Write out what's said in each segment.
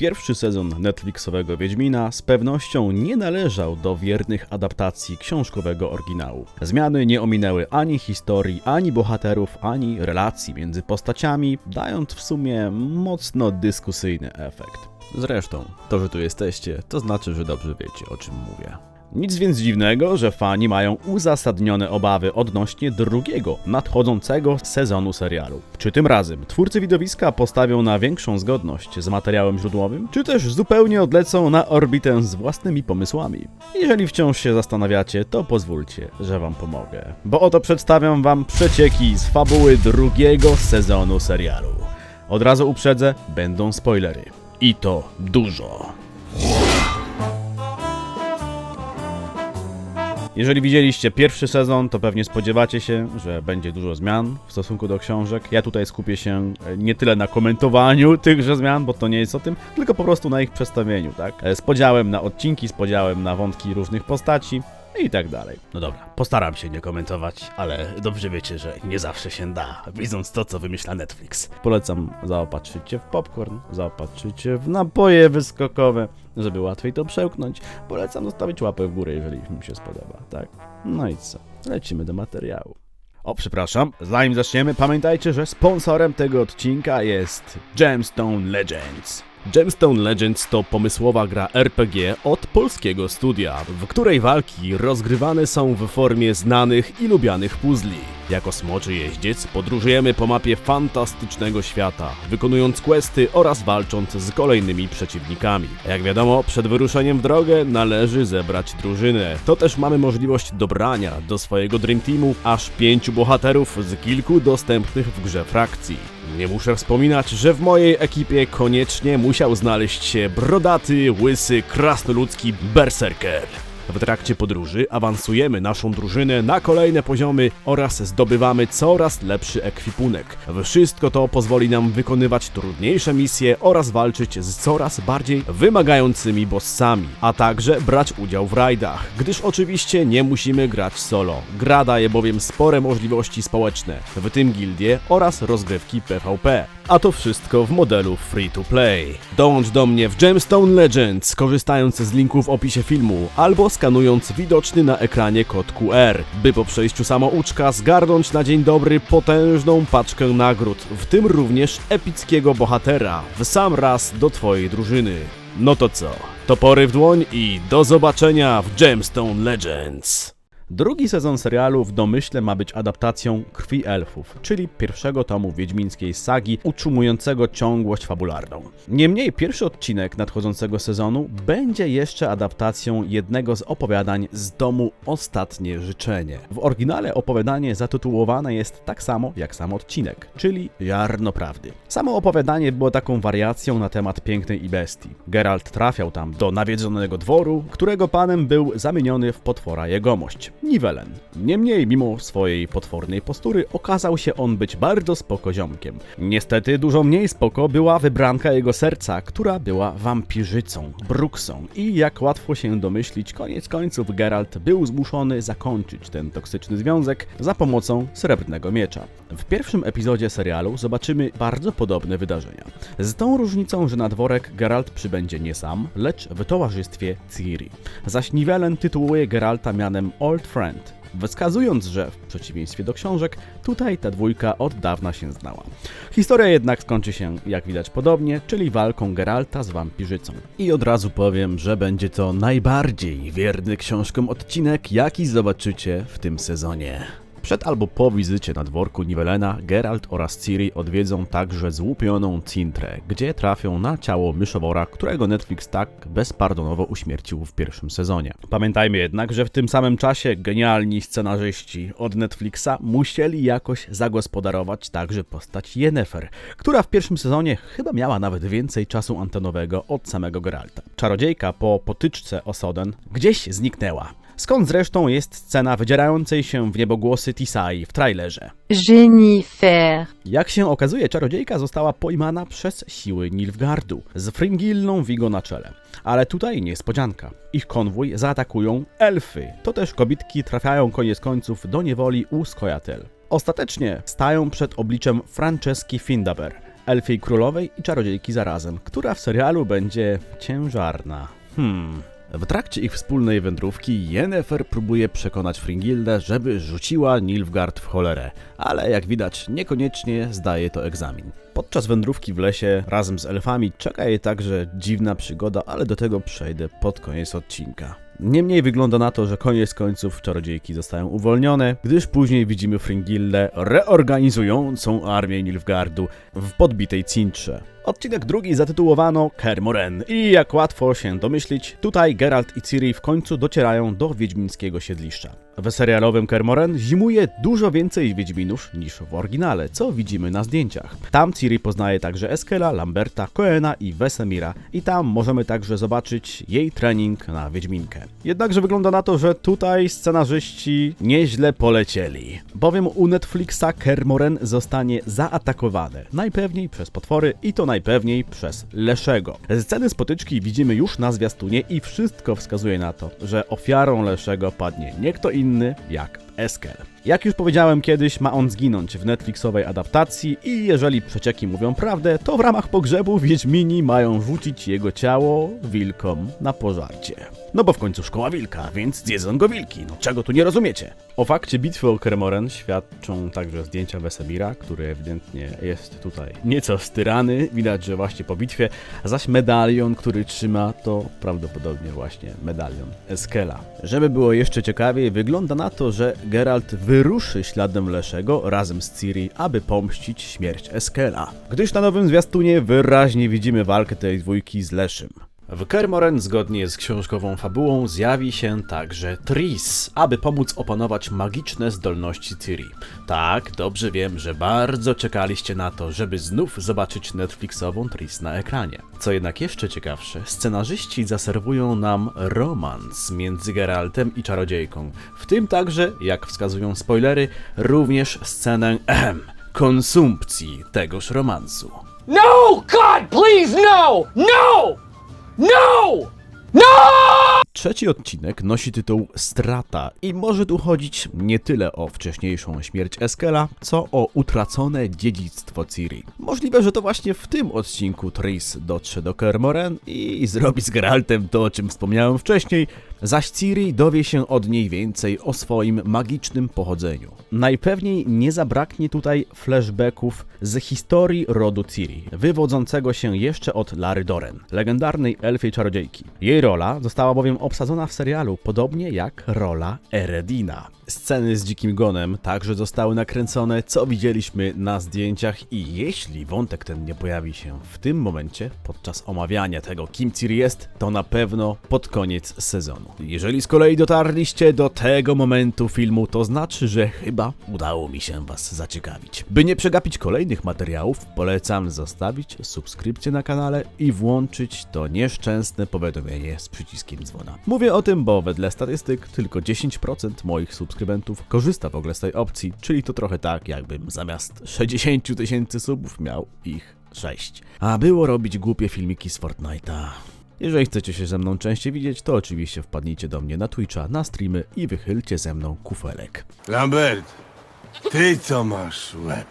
pierwszy sezon Netflixowego Wiedźmina z pewnością nie należał do wiernych adaptacji książkowego oryginału. Zmiany nie ominęły ani historii, ani bohaterów, ani relacji między postaciami, dając w sumie mocno dyskusyjny efekt. Zresztą, to, że tu jesteście, to znaczy, że dobrze wiecie, o czym mówię. Nic więc dziwnego, że fani mają uzasadnione obawy odnośnie drugiego, nadchodzącego sezonu serialu. Czy tym razem twórcy widowiska postawią na większą zgodność z materiałem źródłowym, czy też zupełnie odlecą na orbitę z własnymi pomysłami? Jeżeli wciąż się zastanawiacie, to pozwólcie, że wam pomogę. Bo oto przedstawiam wam przecieki z fabuły drugiego sezonu serialu. Od razu uprzedzę, będą spoilery. I to dużo. Jeżeli widzieliście pierwszy sezon, to pewnie spodziewacie się, że będzie dużo zmian w stosunku do książek. Ja tutaj skupię się e, nie tyle na komentowaniu tychże zmian, bo to nie jest o tym, tylko po prostu na ich przedstawieniu, tak? E, Z podziałem na odcinki, z podziałem na wątki różnych postaci i tak dalej. No dobra, postaram się nie komentować, ale dobrze wiecie, że nie zawsze się da, widząc to, co wymyśla Netflix. Polecam zaopatrzyć się w popcorn, zaopatrzyć się w napoje wyskokowe, żeby łatwiej to przełknąć. Polecam zostawić łapę w górę, jeżeli mi się spodoba, tak? No i co? Lecimy do materiału. O, przepraszam, zanim zaczniemy, pamiętajcie, że sponsorem tego odcinka jest Gemstone Legends. Gemstone Legends to pomysłowa gra RPG od polskiego studia, w której walki rozgrywane są w formie znanych i lubianych puzli. Jako smoczy jeździec podróżujemy po mapie fantastycznego świata, wykonując questy oraz walcząc z kolejnymi przeciwnikami. Jak wiadomo, przed wyruszeniem w drogę należy zebrać drużynę. To też mamy możliwość dobrania do swojego Dream Teamu aż pięciu bohaterów z kilku dostępnych w grze frakcji. Nie muszę wspominać, że w mojej ekipie koniecznie musiał znaleźć się brodaty, łysy, krasnoludzki berserker. W trakcie podróży awansujemy naszą drużynę na kolejne poziomy oraz zdobywamy coraz lepszy ekwipunek. Wszystko to pozwoli nam wykonywać trudniejsze misje oraz walczyć z coraz bardziej wymagającymi bossami, a także brać udział w rajdach, gdyż oczywiście nie musimy grać solo. Gra daje bowiem spore możliwości społeczne, w tym gildie oraz rozgrywki PvP. A to wszystko w modelu free to play. Dołącz do mnie w Gemstone Legends, korzystając z linku w opisie filmu, albo skanując widoczny na ekranie kod QR, by po przejściu samouczka zgarnąć na dzień dobry potężną paczkę nagród, w tym również epickiego bohatera, w sam raz do twojej drużyny. No to co? Topory w dłoń i do zobaczenia w Gemstone Legends! Drugi sezon serialu w domyśle ma być adaptacją Krwi Elfów, czyli pierwszego tomu wiedźmińskiej sagi utrzymującego ciągłość fabularną. Niemniej pierwszy odcinek nadchodzącego sezonu będzie jeszcze adaptacją jednego z opowiadań z domu Ostatnie Życzenie. W oryginale opowiadanie zatytułowane jest tak samo jak sam odcinek, czyli Ziarno Prawdy. Samo opowiadanie było taką wariacją na temat pięknej i bestii. Geralt trafiał tam do nawiedzonego dworu, którego panem był zamieniony w potwora jegomość. Nivellen. Niemniej, mimo swojej potwornej postury, okazał się on być bardzo spoko ziomkiem. Niestety, dużo mniej spoko była wybranka jego serca, która była wampirzycą, bruksą i jak łatwo się domyślić, koniec końców Geralt był zmuszony zakończyć ten toksyczny związek za pomocą srebrnego miecza. W pierwszym epizodzie serialu zobaczymy bardzo podobne wydarzenia. Z tą różnicą, że na dworek Geralt przybędzie nie sam, lecz w towarzystwie Ciri. Zaś Nivellen tytułuje Geralta mianem Old Friend, wskazując, że w przeciwieństwie do książek, tutaj ta dwójka od dawna się znała. Historia jednak skończy się, jak widać, podobnie, czyli walką Geralta z wampirzycą. I od razu powiem, że będzie to najbardziej wierny książkom odcinek, jaki zobaczycie w tym sezonie. Przed albo po wizycie na dworku Nivellena, Geralt oraz Ciri odwiedzą także złupioną Cintrę, gdzie trafią na ciało myszowora, którego Netflix tak bezpardonowo uśmiercił w pierwszym sezonie. Pamiętajmy jednak, że w tym samym czasie genialni scenarzyści od Netflixa musieli jakoś zagospodarować także postać Yennefer, która w pierwszym sezonie chyba miała nawet więcej czasu antenowego od samego Geralta. Czarodziejka po potyczce o Soden gdzieś zniknęła. Skąd zresztą jest scena wydzierającej się w niebogłosy Tisai w trailerze. Jennifer. Jak się okazuje, czarodziejka została pojmana przez siły Nilfgaardu, z Fringillną Vigo na czele. Ale tutaj niespodzianka. Ich konwój zaatakują elfy. To też kobitki trafiają koniec końców do niewoli u Skojatel. Ostatecznie stają przed obliczem Franceski Findaber, elfiej królowej i czarodziejki zarazem, która w serialu będzie ciężarna. Hmm. W trakcie ich wspólnej wędrówki Yennefer próbuje przekonać Fringildę, żeby rzuciła Nilfgaard w cholerę, ale jak widać niekoniecznie zdaje to egzamin. Podczas wędrówki w lesie razem z elfami czeka jej także dziwna przygoda, ale do tego przejdę pod koniec odcinka. Niemniej wygląda na to, że koniec końców czarodziejki zostają uwolnione, gdyż później widzimy Fringildę reorganizującą armię Nilfgaardu w podbitej cintrze. Odcinek drugi zatytułowano Kermoren i jak łatwo się domyślić, tutaj Geralt i Ciri w końcu docierają do wiedźmińskiego siedliszcza. W serialowym Kermoren zimuje dużo więcej wiedźminów niż w oryginale, co widzimy na zdjęciach. Tam Ciri poznaje także Eskela, Lamberta, Coena i Wesemira i tam możemy także zobaczyć jej trening na wiedźminkę. Jednakże wygląda na to, że tutaj scenarzyści nieźle polecieli, bowiem u Netflixa Kermoren zostanie zaatakowany, najpewniej przez potwory i to najpewniej przez Leszego. Sceny spotyczki widzimy już na zwiastunie i wszystko wskazuje na to, że ofiarą Leszego padnie nie kto inny jak Eskel. Jak już powiedziałem kiedyś, ma on zginąć w Netflixowej adaptacji i jeżeli przecieki mówią prawdę, to w ramach pogrzebu Wiedźmini mają rzucić jego ciało wilkom na pożarcie. No bo w końcu szkoła wilka, więc zjedzą go wilki, no czego tu nie rozumiecie? O fakcie bitwy o Kermoren świadczą także zdjęcia Wesemira, który ewidentnie jest tutaj nieco styrany, widać, że właśnie po bitwie, zaś medalion, który trzyma, to prawdopodobnie właśnie medalion Eskela. Żeby było jeszcze ciekawiej, wygląda na to, że Geralt wyruszy śladem Leszego razem z Ciri, aby pomścić śmierć Eskela. Gdyż na nowym zwiastunie wyraźnie widzimy walkę tej dwójki z Leszym. W Kermoren, zgodnie z książkową fabułą, zjawi się także Tris, aby pomóc opanować magiczne zdolności Ciri. Tak, dobrze wiem, że bardzo czekaliście na to, żeby znów zobaczyć Netflixową Tris na ekranie. Co jednak jeszcze ciekawsze, scenarzyści zaserwują nam romans między Geraltem i czarodziejką. W tym także, jak wskazują spoilery, również scenę ehem, konsumpcji tegoż romansu. No! God, please, no! No! No! No! Trzeci odcinek nosi tytuł Strata i może tu chodzić nie tyle o wcześniejszą śmierć Eskela, co o utracone dziedzictwo Ciri. Możliwe, że to właśnie w tym odcinku Tris dotrze do Kermoren i zrobi z Geraltem to, o czym wspomniałem wcześniej, zaś Ciri dowie się od niej więcej o swoim magicznym pochodzeniu. Najpewniej nie zabraknie tutaj flashbacków z historii rodu Ciri, wywodzącego się jeszcze od Lary Doren, legendarnej elfiej czarodziejki. Jej rola została bowiem obsadzona w serialu, podobnie jak rola Eredina. Sceny z Dzikim Gonem także zostały nakręcone, co widzieliśmy na zdjęciach i jeśli wątek ten nie pojawi się w tym momencie, podczas omawiania tego, kim Ciri jest, to na pewno pod koniec sezonu. Jeżeli z kolei dotarliście do tego momentu filmu, to znaczy, że chyba udało mi się Was zaciekawić. By nie przegapić kolejnych materiałów, polecam zostawić subskrypcję na kanale i włączyć to nieszczęsne powiadomienie z przyciskiem dzwona. Mówię o tym, bo wedle statystyk tylko 10% moich subskrybentów korzysta w ogóle z tej opcji, czyli to trochę tak, jakbym zamiast 60 tysięcy subów miał ich 6. A było robić głupie filmiki z Fortnite'a. Jeżeli chcecie się ze mną częściej widzieć, to oczywiście wpadnijcie do mnie na Twitcha, na streamy i wychylcie ze mną kufelek. Lambert, ty co masz łeb?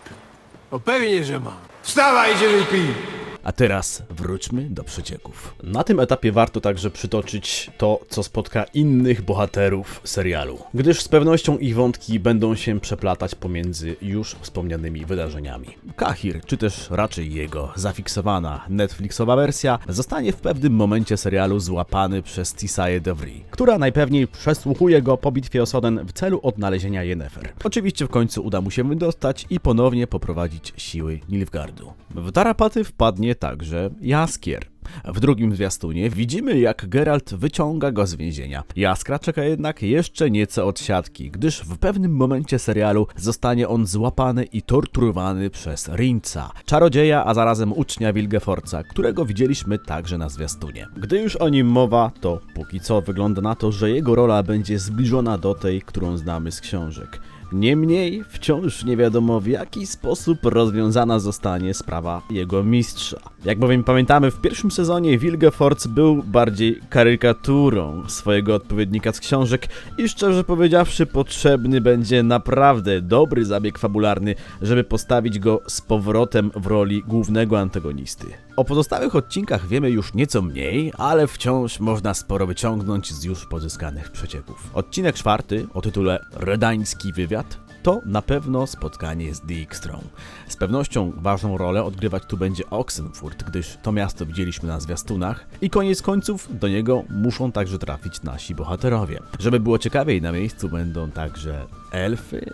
O pewnie, że mam. Wstawaj, idziemy pij! A teraz wróćmy do przecieków. Na tym etapie warto także przytoczyć to, co spotka innych bohaterów serialu, gdyż z pewnością ich wątki będą się przeplatać pomiędzy już wspomnianymi wydarzeniami. Kahir, czy też raczej jego zafiksowana Netflixowa wersja, zostanie w pewnym momencie serialu złapany przez Tisaję Devry, która najpewniej przesłuchuje go po bitwie o Soden w celu odnalezienia Yennefer. Oczywiście w końcu uda mu się wydostać i ponownie poprowadzić siły Nilfgaardu. W tarapaty wpadnie także Jaskier. W drugim zwiastunie widzimy, jak Geralt wyciąga go z więzienia. Jaskra czeka jednak jeszcze nieco od siatki, gdyż w pewnym momencie serialu zostanie on złapany i torturowany przez Rinca, czarodzieja, a zarazem ucznia Wilgefortza, którego widzieliśmy także na zwiastunie. Gdy już o nim mowa, to póki co wygląda na to, że jego rola będzie zbliżona do tej, którą znamy z książek. Niemniej wciąż nie wiadomo w jaki sposób rozwiązana zostanie sprawa jego mistrza. Jak bowiem pamiętamy, w pierwszym sezonie Wilgefortz był bardziej karykaturą swojego odpowiednika z książek i szczerze powiedziawszy potrzebny będzie naprawdę dobry zabieg fabularny, żeby postawić go z powrotem w roli głównego antagonisty. O pozostałych odcinkach wiemy już nieco mniej, ale wciąż można sporo wyciągnąć z już pozyskanych przecieków. Odcinek czwarty o tytule Redański wywiad to na pewno spotkanie z Dijkstrą. Z pewnością ważną rolę odgrywać tu będzie Oxenfurt, gdyż to miasto widzieliśmy na zwiastunach i koniec końców do niego muszą także trafić nasi bohaterowie. Żeby było ciekawiej, na miejscu będą także elfy?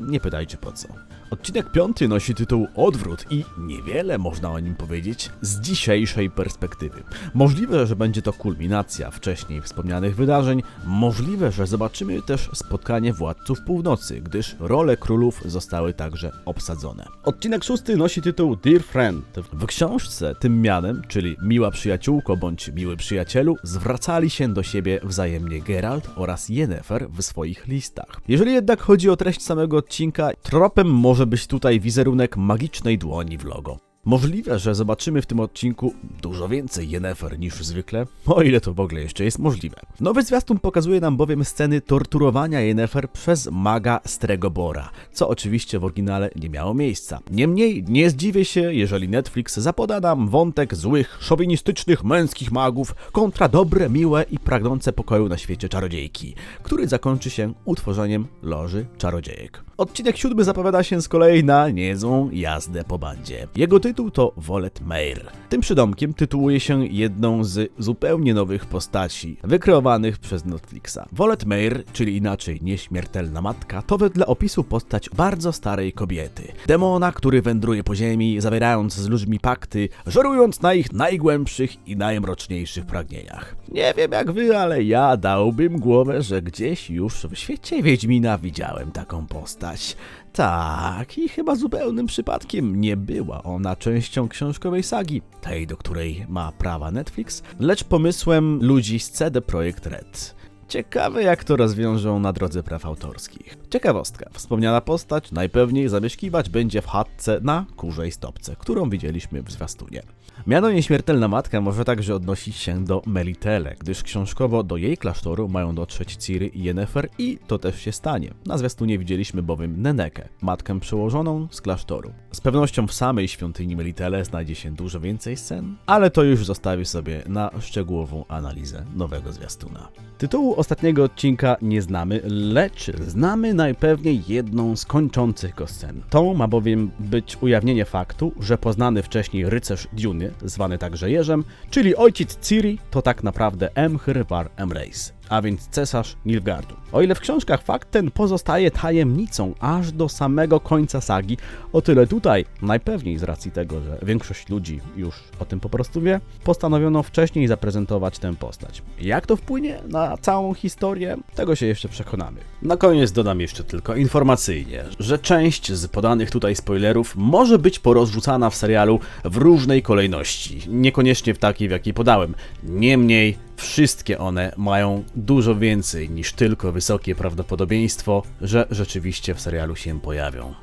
Nie pytajcie po co. Odcinek piąty nosi tytuł Odwrót i niewiele można o nim powiedzieć z dzisiejszej perspektywy. Możliwe, że będzie to kulminacja wcześniej wspomnianych wydarzeń, możliwe, że zobaczymy też spotkanie władców północy, gdyż role królów zostały także obsadzone. Odcinek szósty nosi tytuł Dear Friend. W książce tym mianem, czyli miła przyjaciółko bądź miły przyjacielu, zwracali się do siebie wzajemnie Geralt oraz Yennefer w swoich listach. Jeżeli jednak chodzi o treść samego odcinka, tropem może być tutaj wizerunek magicznej dłoni w logo. Możliwe, że zobaczymy w tym odcinku dużo więcej Yennefer niż zwykle, o ile to w ogóle jeszcze jest możliwe. Nowy zwiastun pokazuje nam bowiem sceny torturowania Yennefer przez maga Stregobora, co oczywiście w oryginale nie miało miejsca. Niemniej nie zdziwię się, jeżeli Netflix zapoda nam wątek złych, szowinistycznych męskich magów kontra dobre, miłe i pragnące pokoju na świecie czarodziejki, który zakończy się utworzeniem Loży Czarodziejek. Odcinek siódmy zapowiada się z kolei na niezłą jazdę po bandzie. Jego tytuł to Wolet Meir. Tym przydomkiem tytułuje się jedną z zupełnie nowych postaci, wykreowanych przez Netflixa. Wolet Meir, czyli inaczej nieśmiertelna matka, to wedle opisu postać bardzo starej kobiety. Demona, który wędruje po ziemi, zawierając z ludźmi pakty, żerując na ich najgłębszych i najmroczniejszych pragnieniach. Nie wiem jak wy, ale ja dałbym głowę, że gdzieś już w świecie Wiedźmina widziałem taką postać. Tak, i chyba zupełnym przypadkiem nie była ona częścią książkowej sagi, tej do której ma prawa Netflix, lecz pomysłem ludzi z CD Projekt Red. Ciekawe jak to rozwiążą na drodze praw autorskich. Ciekawostka, wspomniana postać najpewniej zamieszkiwać będzie w chatce na kurzej stopce, którą widzieliśmy w zwiastunie. Miano Nieśmiertelna Matka może także odnosić się do Melitele, gdyż książkowo do jej klasztoru mają dotrzeć Ciri i Yennefer i to też się stanie. Na zwiastunie widzieliśmy bowiem Nenekę, matkę przełożoną z klasztoru. Z pewnością w samej świątyni Melitele znajdzie się dużo więcej scen, ale to już zostawię sobie na szczegółową analizę nowego zwiastuna. Tytułu ostatniego odcinka nie znamy, lecz znamy najpewniej jedną z kończących go scen. Tą ma bowiem być ujawnienie faktu, że poznany wcześniej rycerz Duny, zwany także Jerzem, czyli ojciec Ciri, to tak naprawdę Emhyr var Emreis, a więc cesarz Nilfgaardu. O ile w książkach fakt ten pozostaje tajemnicą aż do samego końca sagi, o tyle tutaj, najpewniej z racji tego, że większość ludzi już o tym po prostu wie, postanowiono wcześniej zaprezentować tę postać. Jak to wpłynie na całą historię, tego się jeszcze przekonamy. Na koniec dodam jeszcze tylko informacyjnie, że część z podanych tutaj spoilerów może być porozrzucana w serialu w różnej kolejności, niekoniecznie w takiej, w jakiej podałem. Niemniej wszystkie one mają dużo więcej niż tylko wysokie prawdopodobieństwo, że rzeczywiście w serialu się pojawią.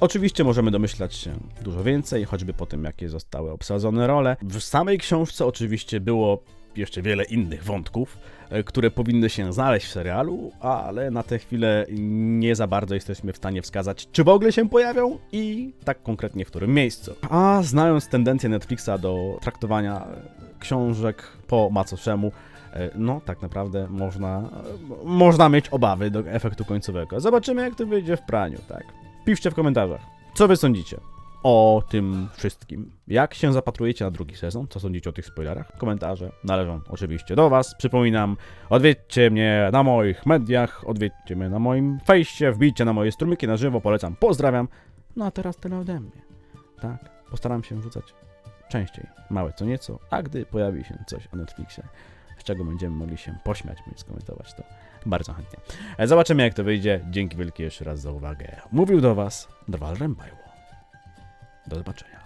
Oczywiście możemy domyślać się dużo więcej, choćby po tym, jakie zostały obsadzone role. W samej książce oczywiście było jeszcze wiele innych wątków, e, które powinny się znaleźć w serialu, ale na tę chwilę nie za bardzo jesteśmy w stanie wskazać, czy w ogóle się pojawią i tak konkretnie w którym miejscu. A znając tendencję Netflixa do traktowania książek po macoszemu, e, no tak naprawdę można, e, można mieć obawy do efektu końcowego. Zobaczymy jak to wyjdzie w praniu, tak. Piszcie w komentarzach, co wy sądzicie o tym wszystkim. Jak się zapatrujecie na drugi sezon? Co sądzicie o tych spoilerach? Komentarze należą oczywiście do Was. Przypominam, odwiedźcie mnie na moich mediach, odwiedźcie mnie na moim fejście, wbijcie na moje strumyki na żywo, polecam, pozdrawiam. No a teraz tyle ode mnie. Tak, postaram się wrzucać częściej, małe co nieco, a gdy pojawi się coś o Netflixie, z czego będziemy mogli się pośmiać bądź skomentować, to bardzo chętnie. E, Zobaczymy jak to wyjdzie. Dzięki wielkie jeszcze raz za uwagę. Mówił do Was Drwal Rębajło. Do zobaczenia.